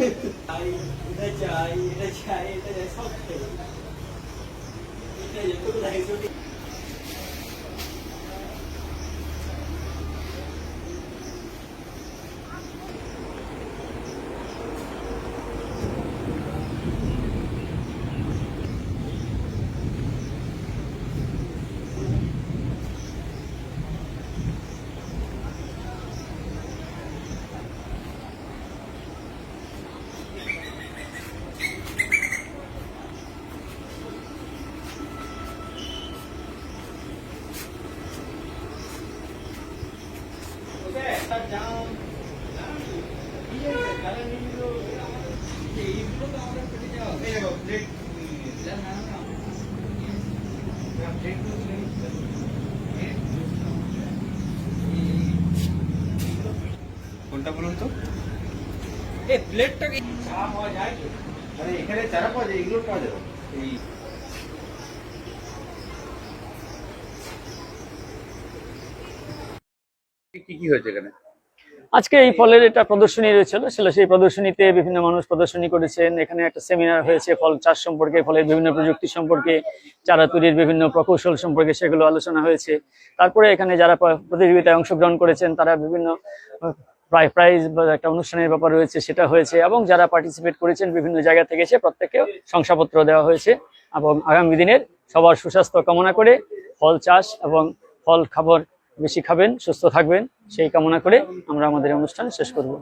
阿姨，你在家？阿姨，你在家？阿 chạy, người 来兄弟 কোনটা বলুন তো? এই প্লেটটা কি? মানে এখানে চারা পাওয়া যায় এগুলো পাওয়া যাবে এই কি কি হয়েছে এখানে? আজকে এই ফলের একটা প্রদর্শনী রয়েছিল ছিল সেই প্রদর্শনীতে বিভিন্ন মানুষ প্রদর্শনী করেছেন। এখানে একটা সেমিনার হয়েছে, ফল চাষ সম্পর্কে, ফলের বিভিন্ন প্রযুক্তি সম্পর্কে, চারা তৈরির বিভিন্ন প্রকৌশল সম্পর্কে সেগুলো আলোচনা হয়েছে। তারপরে এখানে যারা প্রতিযোগিতায় অংশগ্রহণ করেছেন, তারা বিভিন্ন, প্রায় প্রাইজ বা একটা অনুষ্ঠানের ব্যাপার রয়েছে, সেটা হয়েছে। এবং যারা পার্টিসিপেট করেছেন বিভিন্ন জায়গা থেকে এসে প্রত্যেককে শংসাপত্র দেওয়া হয়েছে। এবং আগামী দিনের সবার সুস্বাস্থ্য কামনা করে ফল চাষ এবং ফল খাবার বেশি খাবেন সুস্থ থাকবেন সেই কামনা করে আমরা আমাদের অনুষ্ঠান শেষ করব।